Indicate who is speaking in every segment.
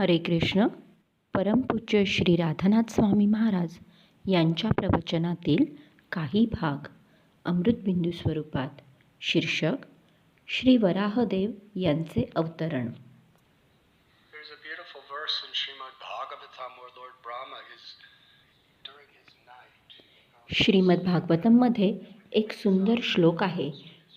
Speaker 1: हरे कृष्ण परमपूज्य श्री राधानाथ स्वामी महाराज यांच्या प्रवचनातील काही भाग अमृतबिंदू स्वरूपात शीर्षक श्री वराहदेव यांचे अवतरण. श्रीमद भागवतममध्ये एक सुंदर श्लोक आहे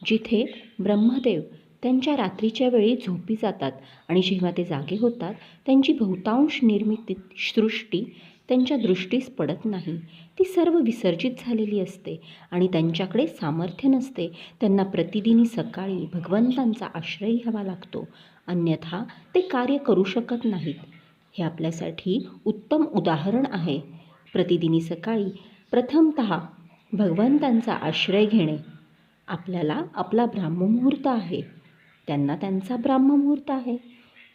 Speaker 1: जिथे ब्रह्मदेव त्यांच्या रात्रीच्या वेळी झोपी जातात आणि जेव्हा ते जागे होतात त्यांची बहुतांश निर्मिती सृष्टी त्यांच्या दृष्टीस पडत नाही. ती सर्व विसर्जित झालेली असते आणि त्यांच्याकडे सामर्थ्य नसते. त्यांना प्रतिदिनी सकाळी भगवंतांचा आश्रय घ्यावा लागतो. अन्यथा ते कार्य करू शकत नाहीत. हे आपल्यासाठी उत्तम उदाहरण आहे. प्रतिदिनी सकाळी प्रथमत भगवंतांचा आश्रय घेणे आपल्याला आपला ब्राह्ममुहूर्त आहे. त्यांना त्यांचा ब्राह्ममुहूर्त आहे.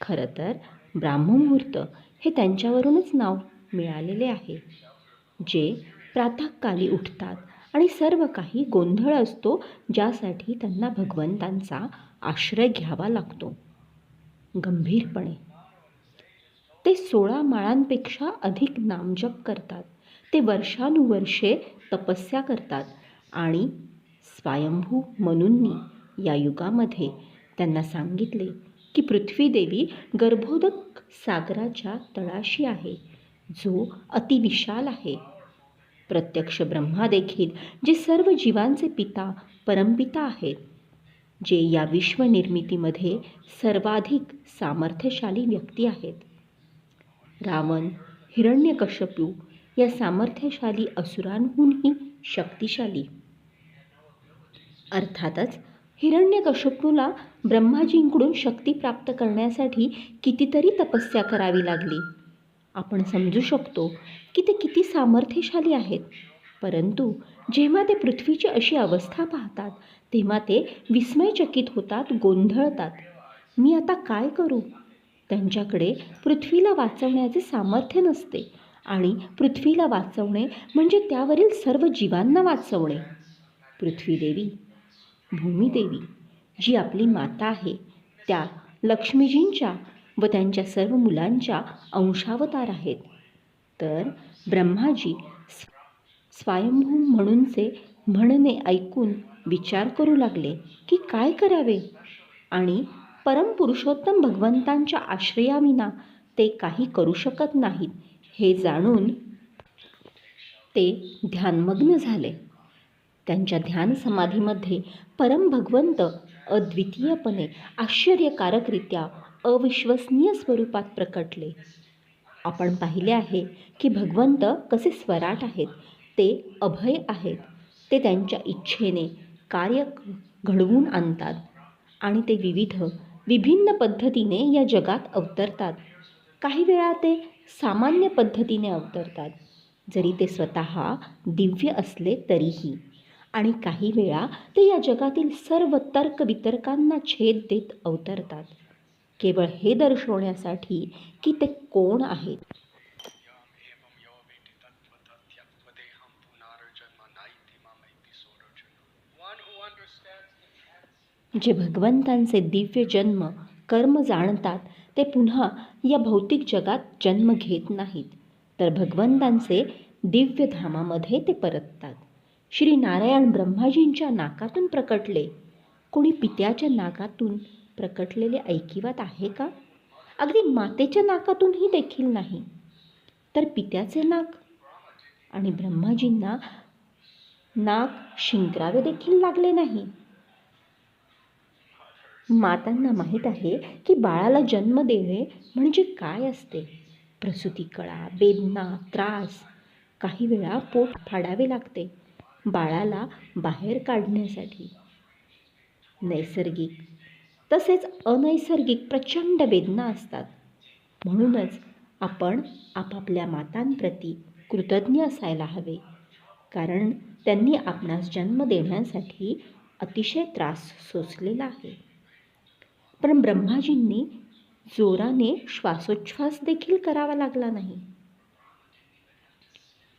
Speaker 1: खरं तर ब्राह्ममुहूर्त हे त्यांच्यावरूनच नाव मिळालेले आहे. जे प्रातःकाली उठतात आणि सर्व काही गोंधळ असतो ज्यासाठी त्यांना भगवंतांचा आश्रय घ्यावा लागतो. गंभीरपणे. ते सोळा माळांपेक्षा अधिक नामजप करतात. ते वर्षानुवर्षे तपस्या करतात. आणि स्वयंभू मनूंनी या युगामध्ये त्यांना सांगितले की पृथ्वीदेवी गर्भोदक सागराच्या तळाशी आहे जो अतिविशाल आहे. प्रत्यक्ष ब्रह्मा देखील जे सर्व जीवांचे पिता परमपिता आहेत जे या विश्वनिर्मितीमध्ये सर्वाधिक सामर्थ्यशाली व्यक्ती आहेत. रावण हिरण्यकश्यपू या सामर्थ्यशाली असुरांहूनही शक्तिशाली. अर्थातच हिरण्यकश्यपूला ब्रह्माजींकडून शक्ती प्राप्त करण्यासाठी कितीतरी तपस्या करावी लागली. आपण समजू शकतो की ते किती सामर्थ्यशाली आहेत. परंतु जेव्हा ते पृथ्वीची अशी अवस्था पाहतात तेव्हा ते विस्मयचकित होतात गोंधळतात. मी आता काय करू? त्यांच्याकडे पृथ्वीला वाचवण्याचे सामर्थ्य नसते आणि पृथ्वीला वाचवणे म्हणजे त्यावरील सर्व जीवांना वाचवणे. पृथ्वीदेवी भूमिदेवी जी आपली माता आहे त्या लक्ष्मीजींच्या व त्यांच्या सर्व मुलांच्या अंशावतार आहेत. तर ब्रह्माजी स्वयंभू म्हणूनचे म्हणणे ऐकून विचार करू लागले की काय करावे? आणि परमपुरुषोत्तम भगवंतांच्या आश्रयाविना ते काही करू शकत नाहीत हे जाणून ते ध्यानमग्न झाले. त्यांच्या ध्यान समाधीमध्ये परम भगवंत अद्वितीयपणे आश्चर्यकारकरित्या अविश्वसनीय स्वरूपात प्रकटले. आपण पाहिले आहे की भगवंत कसे स्वराट आहेत ते अभय आहेत ते त्यांच्या इच्छेने कार्य घडवून आणतात आणि ते विविध विभिन्न पद्धतीने या जगात अवतरतात. काही वेळा ते सामान्य पद्धतीने अवतरतात जरी ते स्वतः दिव्य असले तरीही. आणि काही वेळा ते या जगातील सर्व तर्क वितर्कांना छेद देत अवतरतात. केवळ हे दर्शवण्यासाठी की ते कोण आहेत? जे भगवंतांचे दिव्य जन्म कर्म जाणतात ते पुन्हा या भौतिक जगात जन्म घेत नाहीत. तर भगवंतांचे दिव्य धामामध्ये ते परततात. श्री नारायण ब्रह्माजींच्या नाकातून प्रकटले. कोणी पित्याच्या नाकातून प्रकटलेले ऐकिवात आहे का? अगदी मातेच्या नाकातूनही देखील नाही. तर पित्याचे नाक आणि ब्रह्माजींना नाक शिंकरावे देखील लागले नाही. मातांना माहीत आहे की बाळाला जन्म देणे म्हणजे काय असते? प्रसूती कळा वेदना त्रास. काही वेळा पोट फाडावे लागते. बाळाला बाहेर काढण्यासाठी. नैसर्गिक तसेच अनैसर्गिक प्रचंड वेदना असतात. म्हणूनच आपण आपापल्या मातांप्रती कृतज्ञ असायला हवे. कारण त्यांनी आपणास जन्म देण्यासाठी अतिशय त्रास सोसलेला आहे. पण ब्रह्माजींनी जोराने श्वासोच्छ्वास देखील करावा लागला नाही.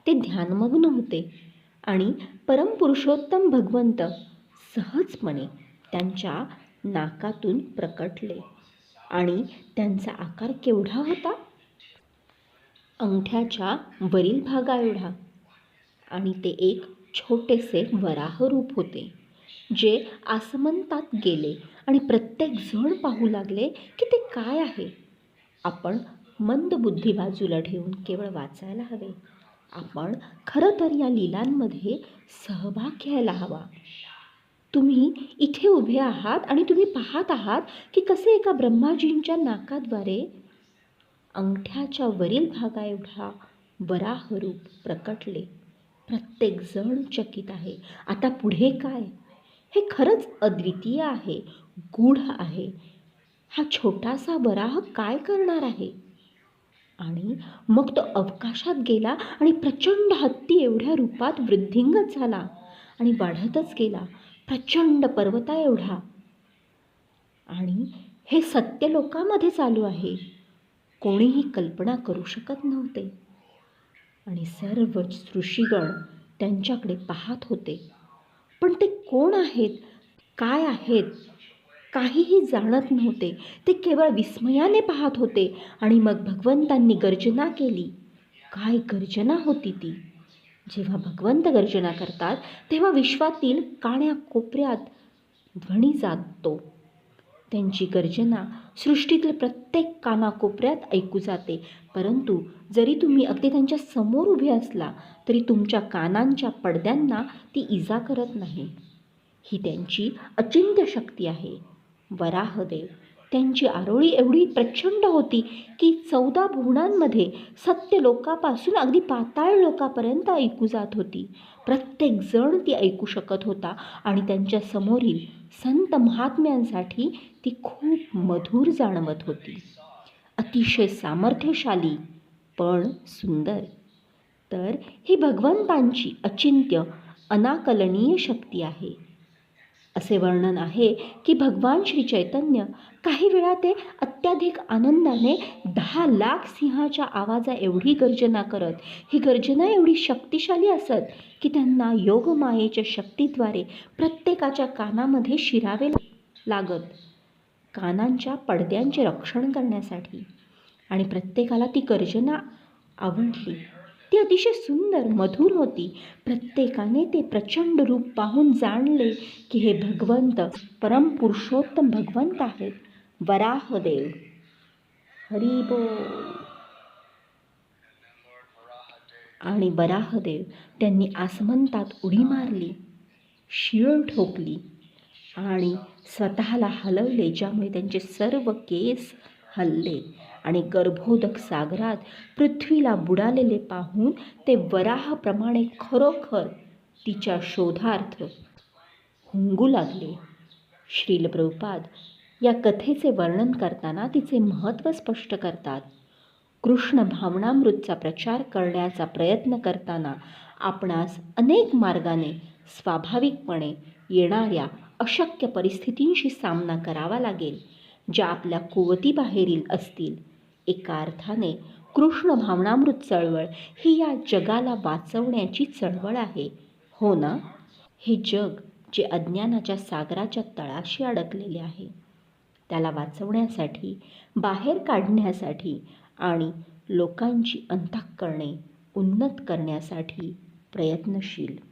Speaker 1: ते ध्यानमग्न होते. आणि परमपुरुषोत्तम भगवंत सहजपणे त्यांच्या नाकातून प्रकटले. आणि त्यांचा आकार केवढा होता? अंगठ्याच्या वरील भागा एवढा. आणि ते एक छोटेसे वराह रूप होते जे आसमंतात गेले आणि प्रत्येक जण पाहू लागले की ते काय आहे. आपण मंद बुद्धी बाजूला ठेवून केवळ वाचायला हवे. आपण खरं तर या लीलांमध्ये सहभाग घ्यायला हवा. तुम्ही इथे उभे आहात आणि तुम्ही पाहत आहात की कसे एका ब्रह्माजींच्या नाकाद्वारे अंगठ्याच्या वरील भागा एवढा वराह रूप प्रकटले. प्रत्येकजण चकित आहे. आता पुढे काय? हे खरंच अद्वितीय आहे गूढ आहे. हा छोटासा वराह काय करणार आहे? आणि मग तो अवकाशात गेला आणि प्रचंड हत्ती एवढ्या रूपात वृद्धिंगत झाला आणि वाढतच गेला प्रचंड पर्वता एवढा. आणि हे सत्य लोकामध्ये चालू आहे. कोणीही कल्पना करू शकत नव्हते. आणि सर्व ऋषीगण त्यांच्याकडे पाहत होते. पण ते कोण आहेत? काय आहेत? काहीही जाणत नव्हते. ते केवळ विस्मयाने पाहत होते आणि मग भगवंतांनी गर्जना केली. काय गर्जना होती ती? जेव्हा भगवंत गर्जना करतात तेव्हा विश्वातील काण्या कोपऱ्यात ध्वनी जातो त्यांची गर्जना सृष्टीतील प्रत्येक कानाकोपऱ्यात ऐकू जाते. परंतु जरी तुम्ही अगदी त्यांच्यासमोर उभे असला तरी तुमच्या कानांच्या पडद्यांना ती इजा करत नाही. ही त्यांची अचिंत्य शक्ती आहे. वराहदेव त्यांची आरोळी एवढी प्रचंड होती की चौदा भुवनांमध्ये सत्य लोकापासून अगदी पाताळ लोकापर्यंत ऐकू जात होती. प्रत्येक जण ती ऐकू शकत होता आणि त्यांच्या समोरील संत महात्म्यांसाठी ती खूप मधुर जाणवत होती. अतिशय सामर्थ्यशाली पण सुंदर. तर ही भगवंतांची अचिंत्य अनाकलनीय शक्ती आहे. असे वर्णन आहे की भगवान श्री चैतन्य काही वेळा ते अत्याधिक आनंदाने दहा लाख सिंहाच्या आवाजा एवढी गर्जना करत ही गर्जना एवढी शक्तिशाली असत की त्यांना योगमायेच्या शक्तीद्वारे प्रत्येकाच्या कानामध्ये शिरावे लागत कानांच्या पडद्यांचे रक्षण करण्यासाठी. आणि प्रत्येकाला ती गर्जना आवडली. ती अतिशय सुंदर मधुर होती. प्रत्येकाने ते प्रचंड रूप पाहून जाणले की हे भगवंत परमपुरुषोत्तम भगवंत आहेत. वराहदेव. हरिबो आणि वराहदेव त्यांनी आसमंतात उडी मारली शिळ ठोकली आणि स्वतःला हलवले ज्यामुळे त्यांचे सर्व केस हलले. आणि गर्भोदक सागरात पृथ्वीला बुडालेले पाहून ते वराहाप्रमाणे खरोखर तिच्या शोधार्थ हुंगू लागले. श्रील प्रभुपाद या कथेचे वर्णन करताना तिचे महत्त्व स्पष्ट करतात. कृष्ण भावनामृतचा प्रचार करण्याचा प्रयत्न करताना आपणास अनेक मार्गाने स्वाभाविकपणे येणाऱ्या अशक्य परिस्थितींशी सामना करावा लागेल ज्या आपल्या कुवतीबाहेरील असतील. एका अर्थाने कृष्ण भावनामृत चळवळ ही या जगाला वाचवण्याची चळवळ आहे. हो ना? हे जग जे अज्ञानाच्या सागराच्या तळाशी अडकलेले आहे. त्याला वाचवण्यासाठी बाहेर काढण्यासाठी आणि लोकांची अंतःकरणे उन्नत करण्यासाठी प्रयत्नशील.